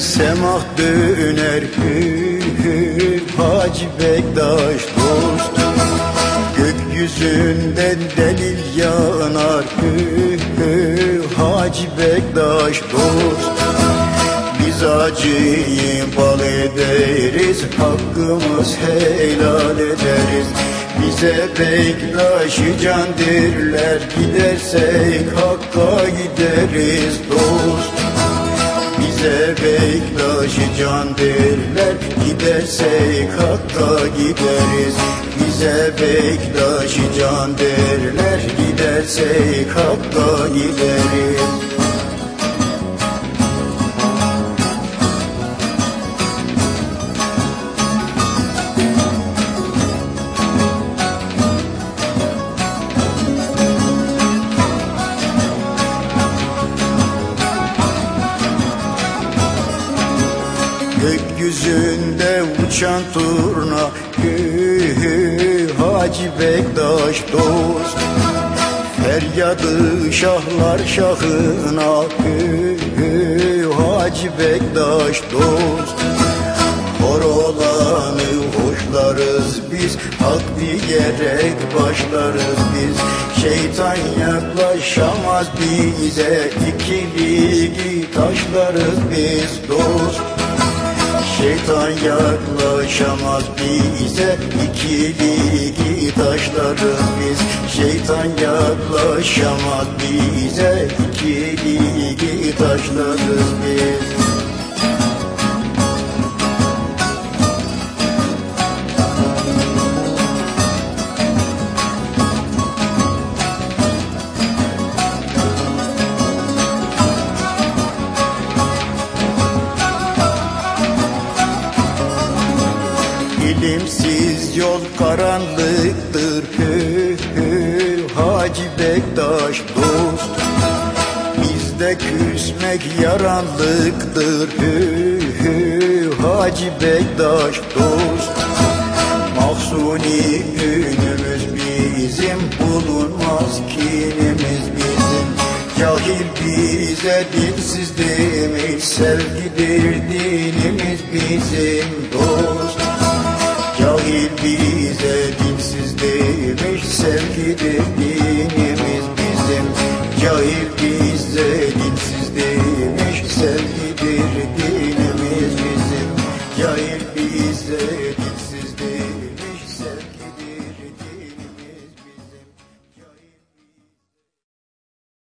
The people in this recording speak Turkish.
semah döner hü hü Hacı Bektaş dost Gökyüzünden delil yanar hü hü Hacı Bektaş dost Biz acıyı bal ederiz Hakkımız helal ederiz. Bize Bektaş'ı can derler Gidersek Hakk'a gideriz dost Bize Bektaş'ı can derler Gidersek Hakk'a gideriz. Bize Bektaş'ı can derler Gidersek Hakk'a gideriz Gökyüzünde uçan turna hü hü Hacı Bektaş dost. Feryadı şahlar şahına hü hü Hacı Bektaş dost. Hor olanı hoşlarız biz Hak diyerek başlarız biz. Şeytan yaklaşamaz bize İkili taşlarız biz dost Şeytan yaklaşamaz bize ikili taşlarız biz. Şeytan yaklaşamaz bize ikili taşlarız biz İlimsiz yol karanlıktır. Hü hü Hacı Bektaş dost. Bizde küsmek yaranlıktır. Hü hü Hacı Bektaş dost. Mahsuni günümüz bizim Bulunmaz kinimiz bizim. Cahil bize dinsiz demiş Sevgidir dinimiz bizim. Dost Cahil bize dinsiz demiş Sevgidir